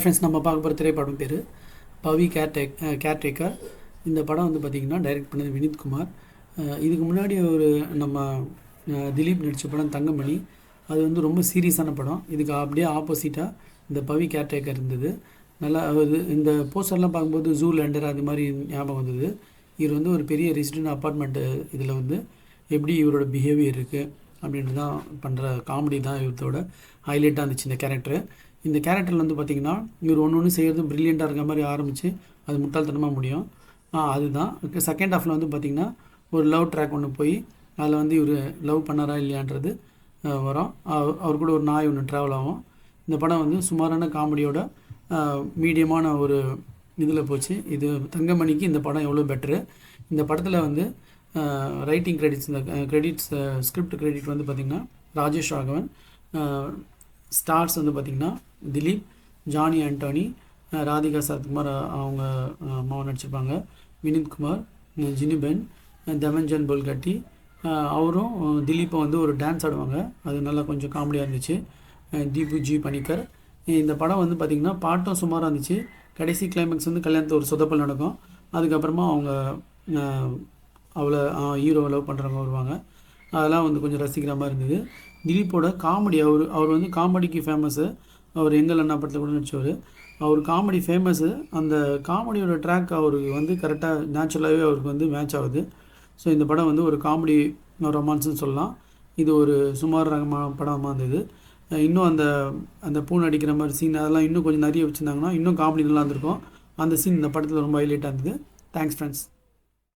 Friends நம்ம பார்க்க போகிற திரைப்படம் பேர். பவி கேர்டேக் கேர்டேக்கர் இந்த படம் வந்து பார்த்திங்கன்னா டைரக்ட் பண்ணது வினித்குமார் இதுக்கு முன்னாடி ஒரு நம்ம திலீப் நடித்த படம் தங்கமணி. அது வந்து ரொம்ப சீரியஸான படம். இதுக்கு அப்படியே ஆப்போசிட்டாக இந்த பவி கேர்டேக்கர் இருந்தது. நல்லா அது இந்த போஸ்டர்லாம் பார்க்கும்போது ஜூ லேண்டர் அது மாதிரி ஞாபகம் வந்தது. இவர் வந்து ஒரு பெரிய ரெசிடென்ட் அப்பார்ட்மெண்ட்டு இதில் வந்து எப்படி இவரோட பிஹேவியர் இருக்குது அப்படின்ட்டு தான் பண்ணுற காமெடி தான் இவரோட ஹைலைட்டாக இருந்துச்சு இந்த கேரக்டர் இந்த கேரக்டரில் வந்து பார்த்திங்கன்னா இவர் ஒன்று ஒன்று செய்கிறது ப்ரில்லியண்ட்டாக இருக்க மாதிரி ஆரம்பித்து அது முட்டாள்தனமாக முடியும். அதுதான். செகண்ட் ஹாஃபில் வந்து பார்த்திங்கன்னா ஒரு லவ் ட்ராக் ஒன்று போய் அதில் வந்து இவர் லவ் பண்ணாரா இல்லையான்றது வரும். அவர் கூட ஒரு நாய் ஒன்று ட்ராவல் ஆகும். இந்த படம் வந்து சுமாரான காமெடியோட மீடியமான ஒரு இதில் போச்சு. இது தங்கமணிக்கு இந்த படம் எவ்வளோ பெட்ரு இந்த படத்தில் வந்து ரைட்டிங் கிரெடிட்ஸ் இந்த கிரெடிட்ஸ் ஸ்கிரிப்ட் கிரெடிட் வந்து பார்த்திங்கன்னா ராஜேஷ் ராகவன் ஸ்டார்ஸ் வந்து பார்த்திங்கன்னா திலீப் ஜானி ஆண்டோனி ராதிகா சரத்குமார் அவங்க அஹ் அம்மாவை நடிச்சிருப்பாங்க. வினித்குமார் ஜினிபென் தமன்ஜன் தமஞ்சன் அவரும் திலீப்பை வந்து ஒரு டான்ஸ் ஆடுவாங்க. அது நல்லா கொஞ்சம் காமெடியாக இருந்துச்சு. தீபு ஜி பணிக்கர். இந்த படம் வந்து பார்த்திங்கன்னா பாட்டும் சுமாராக இருந்துச்சு. கடைசி கிளைமேக்ஸ் வந்து கல்யாணத்தில் ஒரு சொதப்பல் நடக்கும். அதுக்கப்புறமா அவங்க அவ்வளோ அவளை ஹீரோவை லவ் பண்ணுறவங்க வருவாங்க. அதெல்லாம் வந்து கொஞ்சம் ரசிக்கிற மாதிரி இருந்தது. திலீப்போட காமெடி அவர் அவர் வந்து காமெடிக்கு ஃபேமஸ்ஸு அவர் எங்கள் அண்ணா படத்தில் கூட நடிச்சவர். அவர் காமெடி ஃபேமஸ்ஸு அந்த காமெடியோட ட்ராக் அவருக்கு வந்து கரெக்டாக நேச்சுரலாகவே அவருக்கு வந்து மேட்ச் ஆகுது. ஸோ இந்த படம் வந்து ஒரு காமெடி ரொமான்ஸ்னு சொல்லலாம். இது ஒரு சுமார் ரகமான படமாக இருந்தது. இன்னும் அந்த அந்த பூ நடிக்கிற மாதிரி சீன் அதெல்லாம் இன்னும் கொஞ்சம் நிறைய வச்சுருந்தாங்கன்னா இன்னும் காமெடி நல்லா இருந்திருக்கும். அந்த சீன் இந்த படத்தில் ரொம்ப ஹைலைட்டாக இருந்தது. Thanks friends